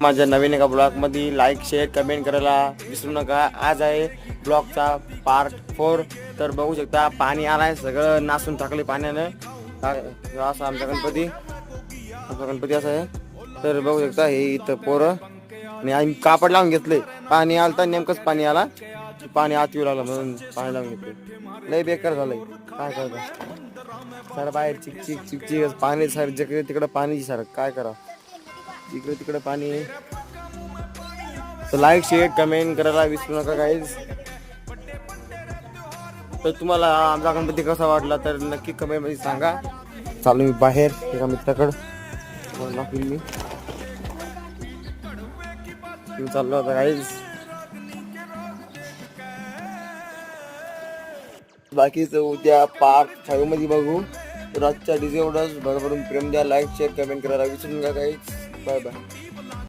माझ्या नवीन एका ब्लॉगमध्ये लाईक शेअर कमेंट करायला विसरू नका. आज आहे ब्लॉगचा पार्ट फोर तर बघू शकता पाणी आलाय सगळं नासून टाकले पाण्यानं. असं असा आमचा गणपती. आमचा गणपती असा आहे. तर बघू शकता हे इथं पोरं. आणि आम्ही कापड लावून घेतले पाणी आलं तर नेमकंच पाणी आला. पाणी आत येऊ लागलं म्हणून पाणी लावून घेतले लय बेकार झालंय. काय करता सर बाहेर चिक चिक चिक चिक पाणी सर जिकडे तिकडं पाणी सर. काय करा? इकडे तिकडे पाणी. आहे. तर लाईक शेअर कमेंट करायला विसरू नका काहीच तर तुम्हाला आमचा गणपती कसा वाटला तर नक्की कमेंटमध्ये सांगा. चालू मी बाहेर एका मित्राकडं. दाखवीन मी. चाललो होता काहीच बाकीचं उद्या पार्ट फाईव्हमध्ये बघू. रातच्या आजच्या डिझे एवढंच भरभरून प्रेम द्या लाईक शेअर कमेंट करायला विसरू नका काहीच Bye, bye.